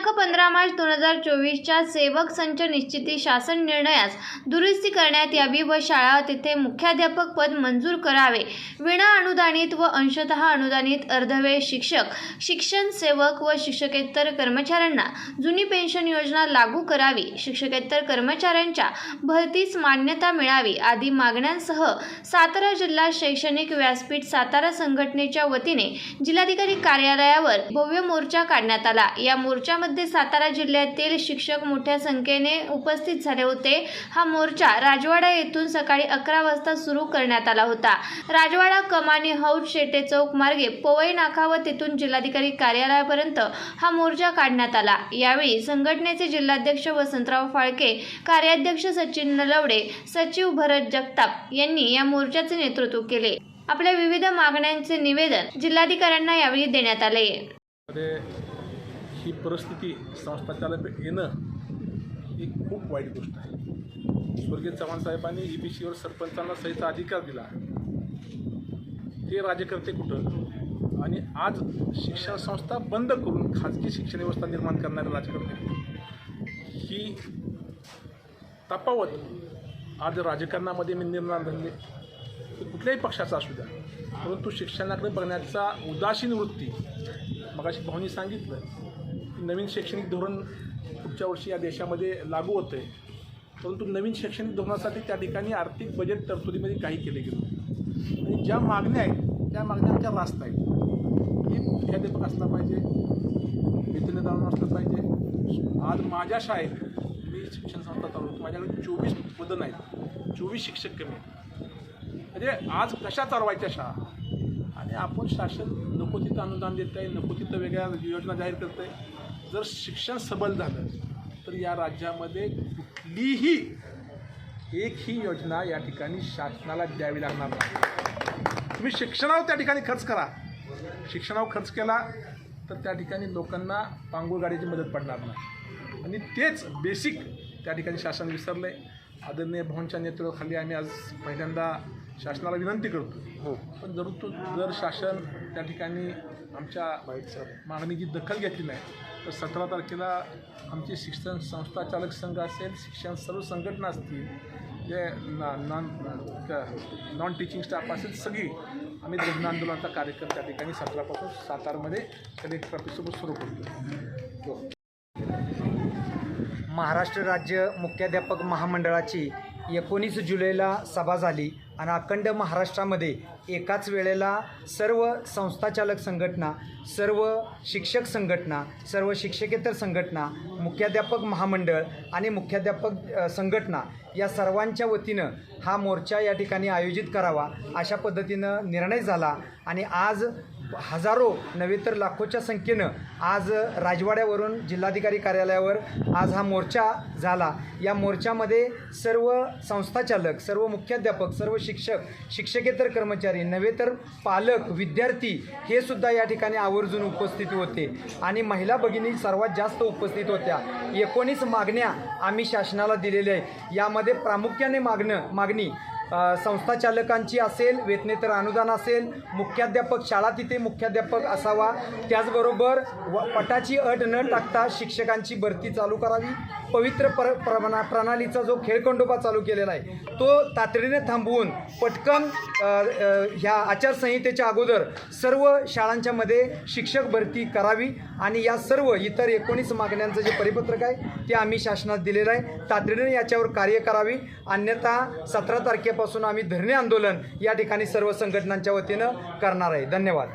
दिनांक पंधरा मार्च दोन हजार चोवीसच्या सेवक संच निश्चिती शासन निर्णयास दुरुस्ती करण्यात यावी व शाळा तेथे मुख्याध्यापक पद मंजूर करावे. विना अनुदानित व अंशतः अनुदानित अर्धवेळ शिक्षक शिक्षण सेवक व शिक्षकेतर कर्मचाऱ्यांना जुनी पेन्शन योजना लागू करावी. शिक्षकेतर कर्मचाऱ्यांच्या भरतीस मान्यता मिळावी आदी मागण्यांसह सातारा जिल्हा शैक्षणिक व्यासपीठ सातारा संघटनेच्या वतीने जिल्हाधिकारी कार्यालयावर भव्य मोर्चा काढण्यात आला. या मोर्चामध्ये सातारा जिल्ह्यातील शिक्षक मोठ्या संख्येने उपस्थित झाले होते. हा मोर्चा राजवाडा येथून सकाळी अकरा वाजता सुरू करण्यात आला होता. राजवाडा कमानी हौद शेटे चौक मार्गे पोवई नाका व तेथून जिल्हाधिकारी कार्यालयापर्यंत हा मोर्चा काढण्यात आला. यावेळी संघटनेचे जिल्हाध्यक्ष वसंतराव फाळके कार्याध्यक्ष सचिन नलवडे सचिव भरत जगताप यांनी या मोर्चाचे नेतृत्व केले. आपल्या विविध मागण्यांचे निवेदन जिल्हाधिकाऱ्यांना यावेळी देण्यात आले. ही परिस्थिती संस्थाचालक येणं ही खूप वाईट गोष्ट आहे. स्वर्गीय चव्हाण साहेबांनी ई बी सीवर सरपंचांना सहीचा अधिकार दिला. ते राज्यकर्ते कुठं? आणि आज शिक्षण संस्था बंद करून खाजगी शिक्षण व्यवस्था निर्माण करणारे राजकारणी ही तफावत आज राजकारणामध्ये मी निर्माण झाले ते कुठल्याही पक्षाचा असू द्या. परंतु शिक्षणाकडे बघण्याचा उदासीन वृत्ती मगाशी भाऊनी सांगितलं. नवीन शैक्षणिक धोरण पुढच्या वर्षी या देशामध्ये लागू होतं आहे परंतु नवीन शैक्षणिक धोरणासाठी त्या ठिकाणी आर्थिक बजेट तरतुदीमध्ये काही केले गेलं आणि ज्या मागण्या आहेत त्या मागण्या आमच्या रास्त आहेत. एक मुख्याध्यापक असला पाहिजे वेतनदार असलं पाहिजे. आज माझ्या शाळेत मी शिक्षण संस्था चालवतो. माझ्याकडे चोवीस पदं आहेत. चोवीस शिक्षक कमी आहेत. म्हणजे आज कशा चालवायच्या शाळा? आणि आपण शासन नको तिथं अनुदान देत आहे नको तिथं वेगळ्या योजना जाहीर करत आहे जर शिक्षण सबल झालं तर या राज्यामध्ये कुठलीही एकही योजना या ठिकाणी शासनाला द्यावी लागणार नाही. तुम्ही शिक्षणावर त्या ठिकाणी खर्च करा. शिक्षणावर खर्च केला तर त्या ठिकाणी लोकांना पांगुळ गाडीची मदत पडणार नाही. आणि तेच बेसिक त्या ठिकाणी शासन विसरलं आहे आदरणीय भाऊंच्या नेतृत्वाखाली आम्ही आज पहिल्यांदा शासनाला विनंती करतो. हो. पण जर तो जर शासन त्या ठिकाणी आमच्या मागणीची दखल घेतली नाही तर सतरा तारखेला आमची शिक्षण संस्था चालक संघ असेल शिक्षण सर्व संघटना असतील जे ना नॉन नॉन टीचिंग स्टाफ असेल सगळी आम्ही धरण आंदोलनाचा कार्यक्रम त्या ठिकाणी सतरापासून सातारमध्ये कलेक्टर ऑफिससोबत सुरू करतो. हो. महाराष्ट्र राज्य मुख्याध्यापक महामंडळाची एकोणीस जुलैला सभा झाली. आणि अखंड महाराष्ट्रामध्ये एकाच वेळेला सर्व संस्थाचालक संघटना सर्व शिक्षक संघटना सर्व शिक्षकेतर संघटना मुख्याध्यापक महामंडळ आणि मुख्याध्यापक संघटना या सर्वांच्या वतीनं हा मोर्चा या ठिकाणी आयोजित करावा अशा पद्धतीनं निर्णय झाला. आणि आज हजारो नव्हे तर लाखोच्या संख्येनं आज राजवाड्यावरून जिल्हाधिकारी कार्यालयावर आज हा मोर्चा झाला. या मोर्चामध्ये सर्व संस्थाचालक सर्व मुख्याध्यापक सर्व शिक्षक शिक्षकेतर कर्मचारी नव्हे तर पालक विद्यार्थी हे सुद्धा या ठिकाणी आवर्जून उपस्थित होते. आणि महिला भगिनी सर्वात जास्त उपस्थित होत्या. एकोणीस मागण्या आम्ही शासनाला दिलेल्या आहे यामध्ये प्रामुख्याने मागणं मागणी संस्थाचालकांची असेल वेतनेतर अनुदान असेल मुख्याध्यापक शाळा तिथे मुख्याध्यापक असावा. त्याचबरोबर व पटाची अट न टाकता शिक्षकांची भरती चालू करावी. पवित्र पर प्रणा प्रणालीचा जो खेळखंडोबा चालू केलेला आहे तो तातडीने थांबवून पटकन ह्या आचारसंहितेच्या अगोदर सर्व शाळांच्या मध्ये शिक्षक भरती करावी आणि या सर्व इतर एकोणीस मागण्यांचं जे परिपत्रक आहे ते आम्ही शासनात दिलेलं आहे. तातडीने याच्यावर कार्य करावी. अन्यथा सतरा तारखेपासून आम्ही धरणे आंदोलन या ठिकाणी सर्व संघटनांच्या वतीनं करणार आहे. धन्यवाद.